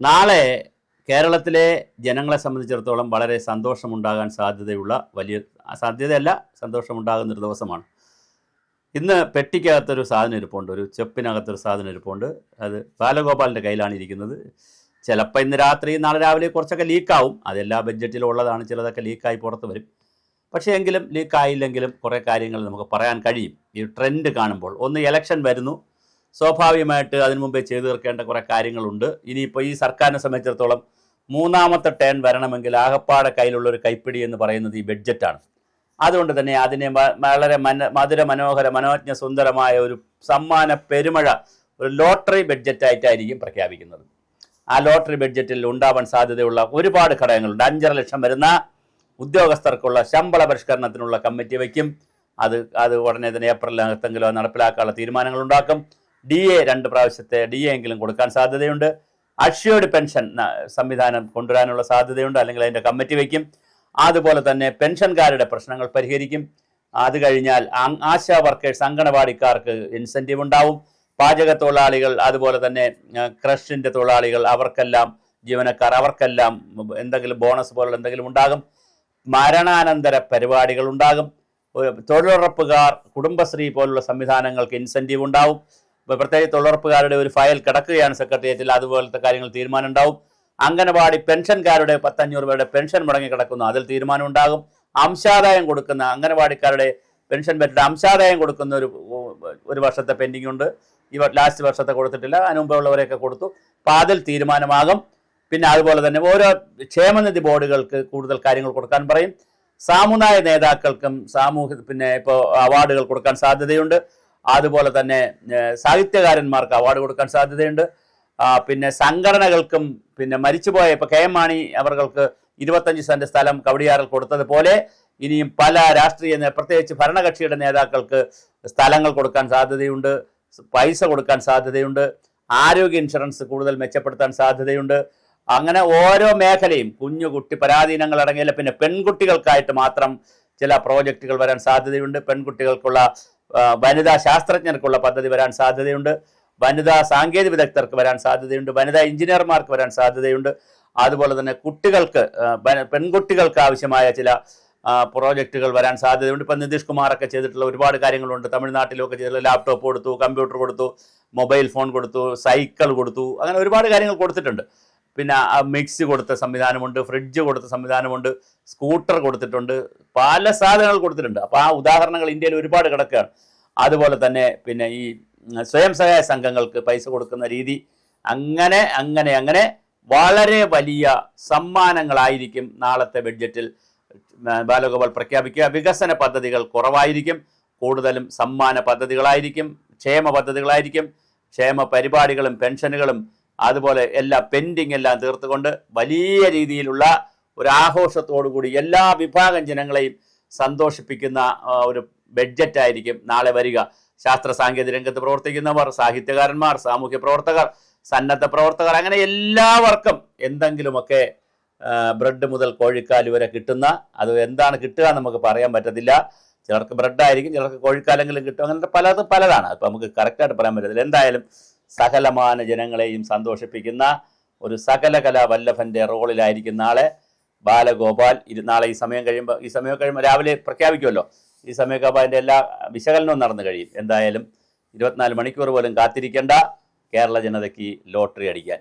നാളെ കേരളത്തിലെ ജനങ്ങളെ സംബന്ധിച്ചിടത്തോളം വളരെ സന്തോഷമുണ്ടാകാൻ സാധ്യതയുള്ള വലിയ സാധ്യതയല്ല സന്തോഷമുണ്ടാകുന്നൊരു ദിവസമാണ്. ഇന്ന് പെട്ടിക്കകത്തൊരു സാധനം ഇരിപ്പുണ്ട് ഒരു ചെപ്പിനകത്തൊരു സാധനം ഇരിപ്പുണ്ട്. അത് ബാലഗോപാലിന്റെ കയ്യിലാണ് ഇരിക്കുന്നത്. ചിലപ്പോൾ ഇന്ന് രാത്രി നാളെ രാവിലെ കുറച്ചൊക്കെ ലീക്കാവും. അതെല്ലാ ബഡ്ജറ്റിലും ഉള്ളതാണ് ചിലതൊക്കെ ലീക്കായി പുറത്ത് വരും. പക്ഷേ എങ്കിലും ലീക്കായില്ലെങ്കിലും കുറേ കാര്യങ്ങൾ നമുക്ക് പറയാൻ കഴിയും. ഈ ട്രെൻഡ് കാണുമ്പോൾ ഒന്ന് ഇലക്ഷൻ വരുന്നു സ്വാഭാവികമായിട്ട് അതിനു മുമ്പേ ചെയ്തു തീർക്കേണ്ട കുറേ കാര്യങ്ങളുണ്ട്. ഇനിയിപ്പോൾ ഈ സർക്കാരിനെ സംബന്ധിച്ചിടത്തോളം മൂന്നാമത്തെ ടേൺ വരണമെങ്കിൽ ആകപ്പാടെ കയ്യിലുള്ള ഒരു കൈപ്പിടി എന്ന് പറയുന്നത് ഈ ബഡ്ജറ്റാണ് അതുകൊണ്ട് തന്നെ അതിനെ വളരെ മന മധുര മനോഹര മനോജ്ഞ സുന്ദരമായ ഒരു സമ്മാന പെരുമഴ ഒരു ലോട്ടറി ബഡ്ജറ്റായിട്ടായിരിക്കും പ്രഖ്യാപിക്കുന്നത്. ആ ലോട്ടറി ബഡ്ജറ്റിൽ ഉണ്ടാവാൻ സാധ്യതയുള്ള ഒരുപാട് ഘടകങ്ങളുണ്ട്. അഞ്ചര ലക്ഷം വരുന്ന ഉദ്യോഗസ്ഥർക്കുള്ള ശമ്പള പരിഷ്കരണത്തിനുള്ള കമ്മിറ്റി വയ്ക്കും. അത് അത് ഉടനെ തന്നെ ഏപ്രിലിനകത്തെങ്കിലും നടപ്പിലാക്കാനുള്ള തീരുമാനങ്ങൾ ഉണ്ടാക്കും. ഡി എ രണ്ട് പ്രാവശ്യത്തെ ഡി എ എങ്കിലും കൊടുക്കാൻ സാധ്യതയുണ്ട്. അഷ്യോർഡ് പെൻഷൻ സംവിധാനം കൊണ്ടുവരാനുള്ള സാധ്യതയുണ്ട്. അല്ലെങ്കിൽ അതിന്റെ കമ്മിറ്റി വയ്ക്കും. അതുപോലെ തന്നെ പെൻഷൻകാരുടെ പ്രശ്നങ്ങൾ പരിഹരിക്കും. അത് കഴിഞ്ഞാൽ ആശാ വർക്കേഴ്സ് അങ്കണവാടിക്കാർക്ക് ഇൻസെന്റീവ് ഉണ്ടാവും. പാചക തൊഴിലാളികൾ അതുപോലെ തന്നെ ക്രഷിന്റെ തൊഴിലാളികൾ അവർക്കെല്ലാം ജീവനക്കാർ അവർക്കെല്ലാം എന്തെങ്കിലും ബോണസ് പോലുള്ള എന്തെങ്കിലും ഉണ്ടാകും. മരണാനന്തര പരിപാടികൾ ഉണ്ടാകും. തൊഴിലുറപ്പുകാർ കുടുംബശ്രീ പോലുള്ള സംവിധാനങ്ങൾക്ക് ഇൻസെന്റീവ് ഉണ്ടാവും. പ്രത്യേകിച്ച് തൊഴിലുറപ്പുകാരുടെ ഒരു ഫയൽ കിടക്കുകയാണ് സെക്രട്ടേറിയറ്റിൽ. അതുപോലത്തെ കാര്യങ്ങൾ തീരുമാനം ഉണ്ടാവും അംഗനവാടി പെൻഷൻകാരുടെ പത്തഞ്ഞൂറ് പേരുടെ പെൻഷൻ മുടങ്ങി കിടക്കുന്നു അതിൽ തീരുമാനം ഉണ്ടാകും അംശാദായം കൊടുക്കുന്ന അംഗനവാടിക്കാരുടെ പെൻഷൻ പറ്റിയിട്ട് അംശാദായം കൊടുക്കുന്ന ഒരു ഒരു വർഷത്തെ പെൻഡിങ് ഉണ്ട് ഈ ലാസ്റ്റ് വർഷത്തെ കൊടുത്തിട്ടില്ല. അതിന് മുമ്പുള്ളവരെയൊക്കെ കൊടുത്തു. അപ്പോൾ അതിൽ തീരുമാനമാകും. പിന്നെ അതുപോലെ തന്നെ ഓരോ ക്ഷേമനിധി ബോർഡുകൾക്ക് കൂടുതൽ കാര്യങ്ങൾ കൊടുക്കാൻ പറയും. സാമുദായ നേതാക്കൾക്കും സാമൂഹ്യ പിന്നെ ഇപ്പോൾ അവാർഡുകൾ കൊടുക്കാൻ സാധ്യതയുണ്ട്. അതുപോലെ തന്നെ സാഹിത്യകാരന്മാർക്ക് അവാർഡ് കൊടുക്കാൻ സാധ്യതയുണ്ട്. പിന്നെ സംഘടനകൾക്കും പിന്നെ മരിച്ചുപോയ ഇപ്പോൾ കെ എം മാണി അവർക്ക് ഇരുപത്തഞ്ച് സെന്റ് സ്ഥലം കവടിയാറിൽ കൊടുത്തതുപോലെ ഇനിയും പല രാഷ്ട്രീയ പ്രത്യേകിച്ച് ഭരണകക്ഷിയുടെ നേതാക്കൾക്ക് സ്ഥലങ്ങൾ കൊടുക്കാൻ സാധ്യതയുണ്ട് പൈസ കൊടുക്കാൻ സാധ്യതയുണ്ട് ആരോഗ്യ ഇൻഷുറൻസ് കൂടുതൽ മെച്ചപ്പെടുത്താൻ സാധ്യതയുണ്ട്. അങ്ങനെ ഓരോ മേഖലയും കുഞ്ഞു കുട്ടി പരാധീനങ്ങൾ അടങ്ങിയില്ല പിന്നെ പെൺകുട്ടികൾക്കായിട്ട് മാത്രം ചില പ്രോജക്റ്റുകൾ വരാൻ സാധ്യതയുണ്ട്. പെൺകുട്ടികൾക്കുള്ള വനിതാ ശാസ്ത്രജ്ഞർക്കുള്ള പദ്ധതി വരാൻ സാധ്യതയുണ്ട്. വനിതാ സാങ്കേതിക വിദഗ്ധർക്ക് വരാൻ സാധ്യതയുണ്ട്. വനിതാ എഞ്ചിനീയർമാർക്ക് വരാൻ സാധ്യതയുണ്ട്. അതുപോലെ തന്നെ കുട്ടികൾക്ക് പെൺകുട്ടികൾക്ക് ആവശ്യമായ ചില പ്രോജക്റ്റുകൾ വരാൻ സാധ്യതയുണ്ട്. ഇപ്പം നിതീഷ് കുമാറൊക്കെ ചെയ്തിട്ടുള്ള ഒരുപാട് കാര്യങ്ങളുണ്ട്. തമിഴ്നാട്ടിലൊക്കെ ചെയ്തിട്ടുള്ള ലാപ്ടോപ്പ് കൊടുത്തു കമ്പ്യൂട്ടർ കൊടുത്തു മൊബൈൽ ഫോൺ കൊടുത്തു സൈക്കിൾ കൊടുത്തു അങ്ങനെ ഒരുപാട് കാര്യങ്ങൾ കൊടുത്തിട്ടുണ്ട്. പിന്നെ മിക്സി കൊടുത്ത സംവിധാനമുണ്ട് ഫ്രിഡ്ജ് കൊടുത്ത സംവിധാനമുണ്ട് സ്കൂട്ടർ കൊടുത്തിട്ടുണ്ട് പല സാധനങ്ങൾ കൊടുത്തിട്ടുണ്ട്. അപ്പോൾ ആ ഉദാഹരണങ്ങൾ ഇന്ത്യയിൽ ഒരുപാട് കിടക്കുകയാണ്. അതുപോലെ തന്നെ പിന്നെ ഈ സ്വയം സഹായ സംഘങ്ങൾക്ക് പൈസ കൊടുക്കുന്ന രീതി അങ്ങനെ അങ്ങനെ അങ്ങനെ വളരെ വലിയ സമ്മാനങ്ങളായിരിക്കും നാളത്തെ ബഡ്ജറ്റിൽ ബാലഗോപാൽ പ്രഖ്യാപിക്കുക. വികസന പദ്ധതികൾ കുറവായിരിക്കും കൂടുതലും സമ്മാന പദ്ധതികളായിരിക്കും ക്ഷേമ പദ്ധതികളായിരിക്കും ക്ഷേമ പരിപാടികളും പെൻഷനുകളും അതുപോലെ എല്ലാ പെൻഡിങ് എല്ലാം തീർത്തുകൊണ്ട് വലിയ രീതിയിലുള്ള ഒരു ആഘോഷത്തോടു കൂടി എല്ലാ വിഭാഗം ജനങ്ങളെയും സന്തോഷിപ്പിക്കുന്ന ഒരു ബഡ്ജറ്റ് ആയിരിക്കും നാളെ വരിക. ശാസ്ത്ര സാങ്കേതിക രംഗത്ത് പ്രവർത്തിക്കുന്നവർ സാഹിത്യകാരന്മാർ സാമൂഹ്യ പ്രവർത്തകർ സന്നദ്ധ പ്രവർത്തകർ അങ്ങനെ എല്ലാവർക്കും എന്തെങ്കിലുമൊക്കെ ബ്രെഡ് മുതൽ കോഴിക്കാൽ വരെ കിട്ടുന്ന അത് എന്താണ് കിട്ടുക നമുക്ക് പറയാൻ പറ്റത്തില്ല. ചിലർക്ക് ബ്രെഡായിരിക്കും ചിലർക്ക് കോഴിക്കാലെങ്കിലും കിട്ടും. അങ്ങനത്തെ പലതും പലതാണ്. അപ്പം നമുക്ക് കറക്റ്റായിട്ട് പറയാൻ പറ്റത്തില്ല. എന്തായാലും സകലമാന ജനങ്ങളെയും സന്തോഷിപ്പിക്കുന്ന ഒരു സകല കലാ വല്ലഭന്റെ റോളിലായിരിക്കും നാളെ ബാലഗോപാൽ. നാളെ ഈ സമയം കഴിയുമ്പോൾ ഈ സമയം കഴിയുമ്പോൾ രാവിലെ പ്രഖ്യാപിക്കുമല്ലോ. ഈ സമയമൊക്കെ ആകുമ്പോൾ അതിന്റെ എല്ലാ വിശകലനവും നടന്നു കഴിയും. എന്തായാലും ഇരുപത്തിനാല് മണിക്കൂർ പോലും കാത്തിരിക്കേണ്ട കേരള ജനതയ്ക്ക് ലോട്ടറി അടിക്കാൻ.